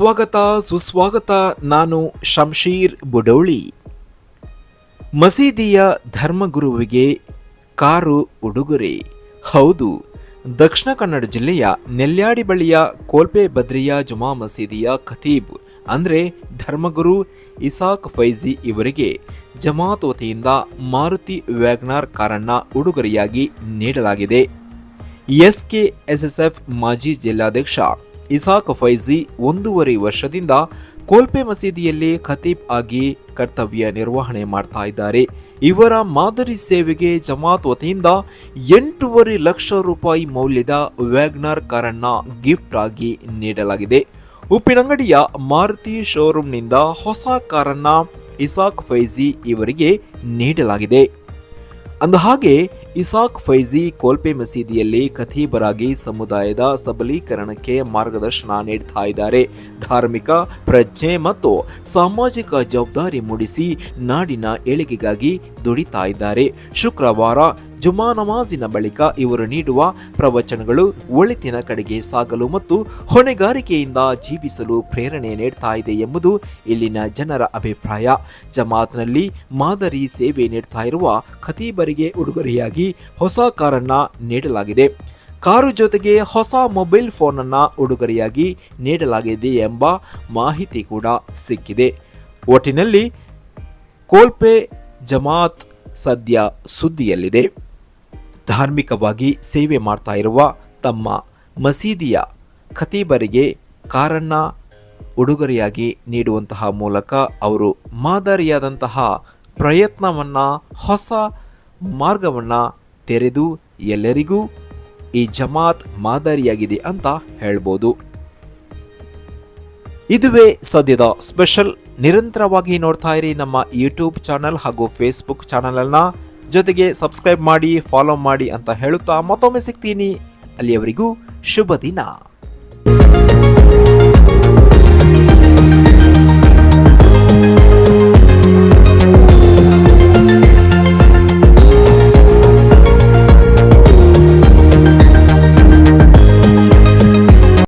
ಸ್ವಾಗತ ಸುಸ್ವಾಗತ ನಾನು ಶಂಶೀರ್ ಬುಡೌಳಿ. ಮಸೀದಿಯ ಧರ್ಮಗುರುವಿಗೆ ಕಾರು ಉಡುಗೊರೆ. ಹೌದು, ದಕ್ಷಿಣ ಕನ್ನಡ ಜಿಲ್ಲೆಯ ನೆಲ್ಯಾಡಿ ಬಳಿಯ ಕೋಲ್ಪೆ ಬದ್ರಿಯಾ ಜುಮಾ ಮಸೀದಿಯ ಖತೀಬ್, ಅಂದರೆ ಧರ್ಮಗುರು ಇಸಾಕ್ ಫೈಜಿ ಇವರಿಗೆ ಜಮಾತ್ ವತಿಯಿಂದ ಮಾರುತಿ ವ್ಯಾಗ್ನಾರ್ ಕಾರನ್ನ ಉಡುಗೊರೆಯಾಗಿ ನೀಡಲಾಗಿದೆ. ಎಸ್ಕೆ ಎಸ್ಎಸ್ಎಫ್ ಮಾಜಿ ಜಿಲ್ಲಾಧ್ಯಕ್ಷ ಇಸಾಕ್ ಫೈಜಿ ಒಂದೂವರೆ ವರ್ಷದಿಂದ ಕೋಲ್ಪೆ ಮಸೀದಿಯಲ್ಲಿ ಖತೀಬ್ ಆಗಿ ಕರ್ತವ್ಯ ನಿರ್ವಹಣೆ ಮಾಡ್ತಾ ಇದ್ದಾರೆ. ಇವರ ಮಾದರಿ ಸೇವೆಗೆ ಜಮಾತ್ ವತಿಯಿಂದ ಎಂಟೂವರೆ ಲಕ್ಷ ರೂಪಾಯಿ ಮೌಲ್ಯದ ವ್ಯಾಗ್ನರ್ ಕಾರನ್ನ ಗಿಫ್ಟ್ ಆಗಿ ನೀಡಲಾಗಿದೆ. ಉಪ್ಪಿನಂಗಡಿಯ ಮಾರುತಿ ಶೋರೂಮ್ನಿಂದ ಹೊಸ ಕಾರನ್ನ ಇಸಾಕ್ ಫೈಜಿ ಇವರಿಗೆ ನೀಡಲಾಗಿದೆ. ಅಂದಹಾಗೆ ಇಸಾಕ್ ಫೈಜಿ ಕೋಲ್ಪೆ ಮಸೀದಿಯಲ್ಲಿ ಖತೀಬರಾಗಿ ಸಮುದಾಯದ ಸಬಲೀಕರಣಕ್ಕೆ ಮಾರ್ಗದರ್ಶನ ನೀಡ್ತಾ ಇದ್ದಾರೆ. ಧಾರ್ಮಿಕ ಪ್ರಜ್ಞೆ ಮತ್ತು ಸಾಮಾಜಿಕ ಜವಾಬ್ದಾರಿ ಮೂಡಿಸಿ ನಾಡಿನ ಏಳಿಗೆಗಾಗಿ ದುಡಿತಾ ಇದ್ದಾರೆ. ಶುಕ್ರವಾರ ಜುಮಾ ನಮಾಜಿನ ಬಳಿಕ ಇವರು ನೀಡುವ ಪ್ರವಚನಗಳು ಒಳಿತಿನ ಕಡೆಗೆ ಸಾಗಲು ಮತ್ತು ಹೊಣೆಗಾರಿಕೆಯಿಂದ ಜೀವಿಸಲು ಪ್ರೇರಣೆ ನೀಡ್ತಾ ಇದೆ ಎಂಬುದು ಇಲ್ಲಿನ ಜನರ ಅಭಿಪ್ರಾಯ. ಜಮಾತ್ನಲ್ಲಿ ಮಾದರಿ ಸೇವೆ ನೀಡ್ತಾ ಇರುವ ಖತೀಬರಿಗೆ ಉಡುಗೊರೆಯಾಗಿ ಹೊಸ ಕಾರನ್ನ ನೀಡಲಾಗಿದೆ. ಕಾರು ಜೊತೆಗೆ ಹೊಸ ಮೊಬೈಲ್ ಫೋನ್ ಅನ್ನ ಉಡುಗೊರೆಯಾಗಿ ನೀಡಲಾಗಿದೆ ಎಂಬ ಮಾಹಿತಿ ಕೂಡ ಸಿಕ್ಕಿದೆ. ಒಟ್ಟಿನಲ್ಲಿ ಕೋಲ್ಪೆ ಜಮಾತ್ ಸದ್ಯ ಸುದ್ದಿಯಲ್ಲಿದೆ. ಧಾರ್ಮಿಕವಾಗಿ ಸೇವೆ ಮಾಡ್ತಾ ಇರುವ ತಮ್ಮ ಮಸೀದಿಯ ಖತೀಬರಿಗೆ ಕಾರನ್ನು ಉಡುಗೊರೆಯಾಗಿ ನೀಡುವಂತಹ ಮೂಲಕ ಅವರು ಮಾದರಿಯಾದಂತಹ ಪ್ರಯತ್ನವನ್ನು ಹೊಸ ಮಾರ್ಗವನ್ನು ತೆರೆದು ಎಲ್ಲರಿಗೂ ಈ ಜಮಾತ್ ಮಾದರಿಯಾಗಿದೆ ಅಂತ ಹೇಳ್ಬೋದು. ಇದುವೇ ಸದ್ಯದ ಸ್ಪೆಷಲ್ ನಿರಂತರವಾಗಿ ನೋಡ್ತಾ ಇರಿ ನಮ್ಮ ಯೂಟ್ಯೂಬ್ ಚಾನಲ್ ಹಾಗೂ ಫೇಸ್ಬುಕ್ ಚಾನಲನ್ನು. ಜೊತೆಗೆ ಸಬ್ಸ್ಕ್ರೈಬ್ ಮಾಡಿ, ಫಾಲೋ ಮಾಡಿ ಅಂತ ಹೇಳುತ್ತಾ ಮತ್ತೊಮ್ಮೆ ಸಿಗ್ತೀನಿ. ಅಲ್ಲಿಯವರೆಗೂ ಶುಭ ದಿನ.